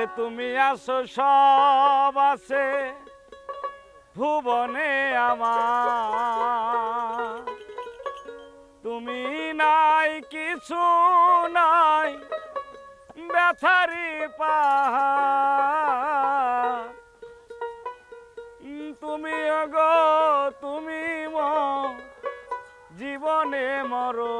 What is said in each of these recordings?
আরে তুমি আসো সব আছে। ভুবনে আমার। তুমি নাই কিছু নাই। ব্যথারি উম, তুমি গো তুমি জীবনে মরণে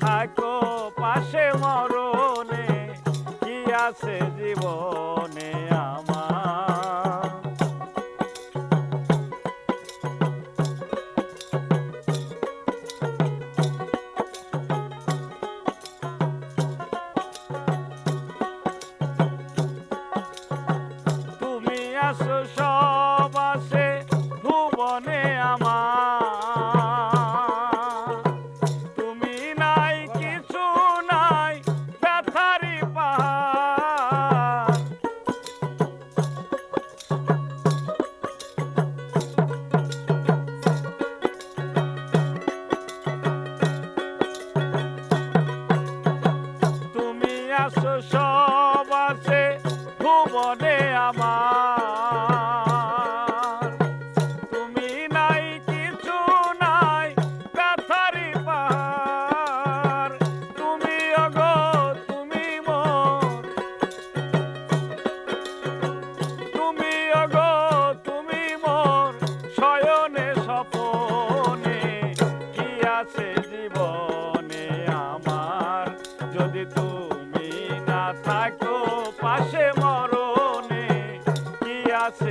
থাকো পাশে মরণে কি আছে জীবনে আমার? তুমি আসো সব তুমি আসো সব আছে।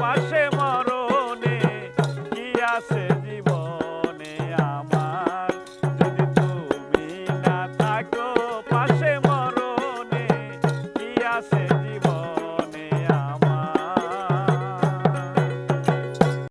পাশে